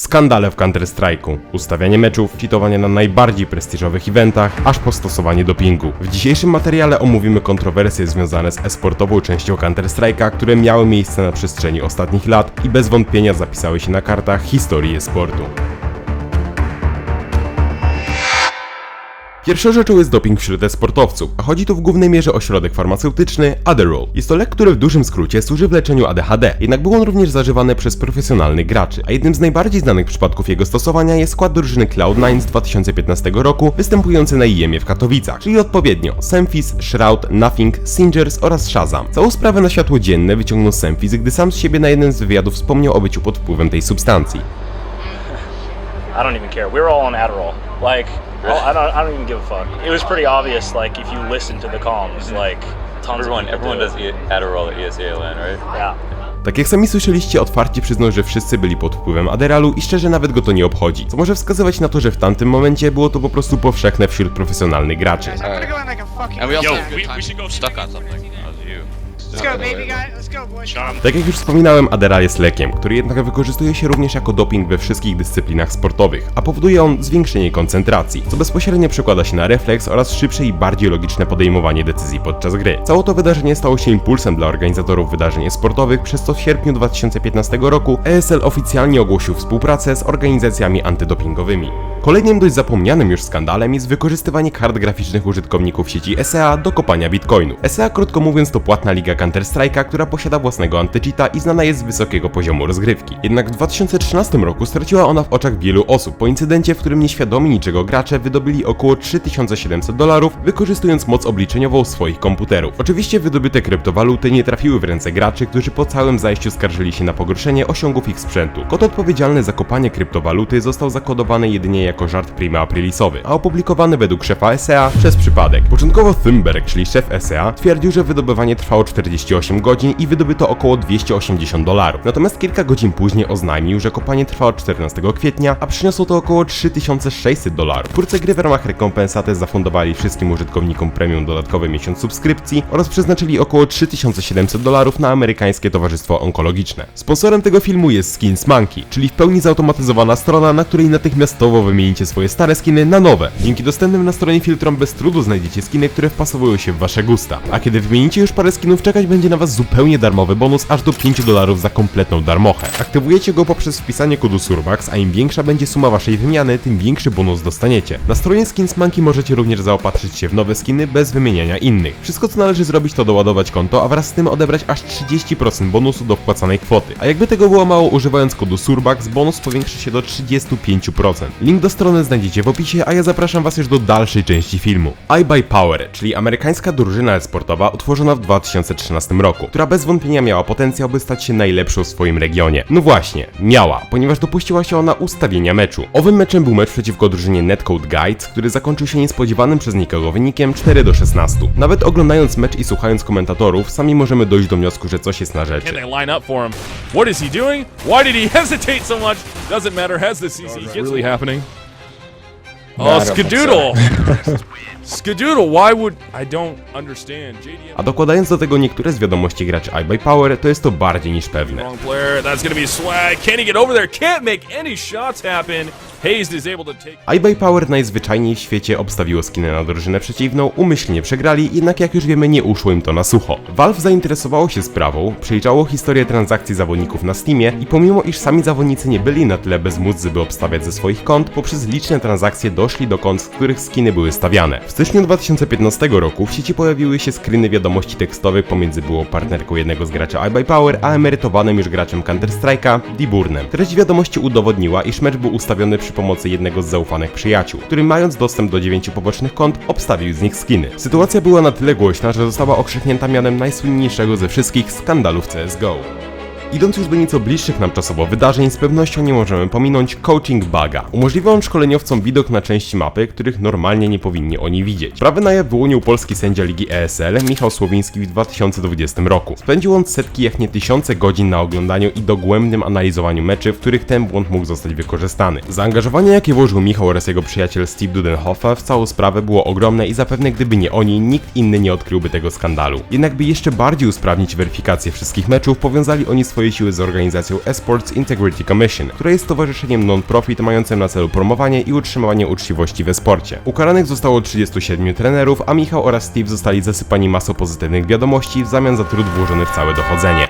Skandale w Counter-Strike'u, ustawianie meczów, cheatowanie na najbardziej prestiżowych eventach, aż po stosowanie dopingu. W dzisiejszym materiale omówimy kontrowersje związane z esportową częścią Counter-Strike'a, które miały miejsce na przestrzeni ostatnich lat i bez wątpienia zapisały się na kartach historii esportu. Pierwszą rzeczą jest doping wśród sportowców, a chodzi tu w głównej mierze o środek farmaceutyczny Adderall. Jest to lek, który w dużym skrócie służy w leczeniu ADHD, jednak był on również zażywany przez profesjonalnych graczy, a jednym z najbardziej znanych przypadków jego stosowania jest skład drużyny Cloud9 z 2015 roku, występujący na IEM w Katowicach, czyli odpowiednio Semphis, Shroud, Nothing, Singers oraz Shazam. Całą sprawę na światło dzienne wyciągnął Semphis, gdy sam z siebie na jednym z wywiadów wspomniał o byciu pod wpływem tej substancji. I don't even care. We were all on Adderall. Like, all, I don't, I don't even give a fuck. It was pretty obvious. Like, if you listen to the comms, like, tons Everyone, of people everyone do does it. E- Adderall at ESALN, right? Yeah. Tak jak sami słyszeliście, otwarcie przyznał, że wszyscy byli pod wpływem Aderalu i szczerze nawet go to nie obchodzi, co może wskazywać na to, że w tamtym momencie było to po prostu powszechne wśród profesjonalnych graczy. I'm gonna go in like a fucking. And we also Yo, have a good time stuck on something. That was you. Let's go, baby guy. Let's go, boys. Tak jak już wspominałem, Aderal jest lekiem, który jednak wykorzystuje się również jako doping we wszystkich dyscyplinach sportowych, a powoduje on zwiększenie koncentracji, co bezpośrednio przekłada się na refleks oraz szybsze i bardziej logiczne podejmowanie decyzji podczas gry. Całe to wydarzenie stało się impulsem dla organizatorów wydarzeń sportowych, przez co w sierpniu 2015 roku ESL oficjalnie ogłosił współpracę z organizacjami antydopingowymi. Kolejnym dość zapomnianym już skandalem jest wykorzystywanie kart graficznych użytkowników sieci ESEA do kopania bitcoinu. ESEA krótko mówiąc to płatna liga Counter-Strike'a, która posiada własnego antycheata i znana jest z wysokiego poziomu rozgrywki. Jednak w 2013 roku straciła ona w oczach wielu osób po incydencie, w którym nieświadomi niczego gracze wydobyli około 3700 dolarów, wykorzystując moc obliczeniową swoich komputerów. Oczywiście wydobyte kryptowaluty nie trafiły w ręce graczy, którzy po całym zajściu skarżyli się na pogorszenie osiągów ich sprzętu. Kod odpowiedzialny za kopanie kryptowaluty został zakodowany jedynie jako żart prima aprilisowy, a opublikowany według szefa SEA przez przypadek. Początkowo Thunberg, czyli szef SEA, twierdził, że wydobywanie trwało 48 godzin i wydobyto około 280 dolarów. Natomiast kilka godzin później oznajmił, że kopanie trwało 14 kwietnia, a przyniosło to około 3600 dolarów. Twórcy gry w ramach rekompensaty zafundowali wszystkim użytkownikom premium dodatkowy miesiąc subskrypcji oraz przeznaczyli około 3700 dolarów na amerykańskie towarzystwo onkologiczne. Sponsorem tego filmu jest Skins Monkey, czyli w pełni zautomatyzowana strona, na której natychmiastowo wymienicie swoje stare skiny na nowe. Dzięki dostępnym na stronie filtrom bez trudu znajdziecie skiny, które wpasowują się w wasze gusta. A kiedy wymienicie już parę skinów, czekać będzie na was zupełnie darmowy bonus aż do 5 dolarów za kompletną darmochę. Aktywujecie go poprzez wpisanie kodu SURMAX, a im większa będzie suma waszej wymiany, tym większy bonus dostaniecie. Na stronie Skins Monkey możecie również zaopatrzyć się w nowe skiny bez wymieniania innych. Wszystko co należy zrobić to doładować konto, a wraz z tym odebrać aż 30% bonusu do wpłacanej kwoty. A jakby tego było mało, używając kodu SURBAX bonus powiększy się do 35%. Link do strony znajdziecie w opisie, a ja zapraszam was już do dalszej części filmu. iBuy Power, czyli amerykańska drużyna e-sportowa utworzona w 2013 roku, która bez wątpienia miała potencjał, by stać się najlepszą w swoim regionie. No właśnie, miała, ponieważ dopuściła się ona ustawienia meczu. Owym meczem był mecz przeciwko drużynie Netcode Guides, który zakończył się niespodziewanym przez nikogo wynikiem 4 do 16. Nawet oglądając mecz i słuchając komentatorów, sami możemy dojść do wniosku, że coś jest na rzeczy. Can they line up for him? What is he doing? Why did he hesitate so much? Doesn't matter. Has the CC. Really happening. Oh, Skadoodle! Skadoodle, why would I don't understand? JDM A dokładając do tego niektóre z wiadomości graczy iBuy Power, to jest to bardziej niż pewne. wrong player. That's gonna be swag. Can he get over there? Can't make any shots happen. IBuy Power najzwyczajniej w świecie obstawiło skiny na drużynę przeciwną, umyślnie przegrali, jednak jak już wiemy nie uszło im to na sucho. Valve zainteresowało się sprawą, przejrzało historię transakcji zawodników na Steamie i pomimo iż sami zawodnicy nie byli na tyle bezmódzy, by obstawiać ze swoich kont, poprzez liczne transakcje doszli do kont, z których skiny były stawiane. W styczniu 2015 roku w sieci pojawiły się screeny wiadomości tekstowych pomiędzy byłą partnerką jednego z graczy iBuy Power, a emerytowanym już graczem Counter-Strike'a, Diburnem. Treść wiadomości udowodniła, iż mecz był ustawiony przy pomocy jednego z zaufanych przyjaciół, który mając dostęp do dziewięciu pobocznych kont, obstawił z nich skiny. Sytuacja była na tyle głośna, że została okrzyknięta mianem najsłynniejszego ze wszystkich skandalów CSGO. Idąc już do nieco bliższych nam czasowo wydarzeń, z pewnością nie możemy pominąć Coaching Buga. Umożliwia on szkoleniowcom widok na części mapy, których normalnie nie powinni oni widzieć. Prawy na jaw wyłonił polski sędzia ligi ESL Michał Słowiński w 2020 roku. Spędził on setki, jak nie tysiące godzin na oglądaniu i dogłębnym analizowaniu meczy, w których ten błąd mógł zostać wykorzystany. Zaangażowanie, jakie włożył Michał oraz jego przyjaciel Steve Dudenhofer w całą sprawę było ogromne i zapewne gdyby nie oni, nikt inny nie odkryłby tego skandalu. Jednak by jeszcze bardziej usprawnić weryfikację wszystkich meczów, powiązali oni swoje swoje siły z organizacją Esports Integrity Commission, która jest stowarzyszeniem non-profit mającym na celu promowanie i utrzymywanie uczciwości we sporcie. Ukaranych zostało 37 trenerów, a Michał oraz Steve zostali zasypani masą pozytywnych wiadomości w zamian za trud włożony w całe dochodzenie.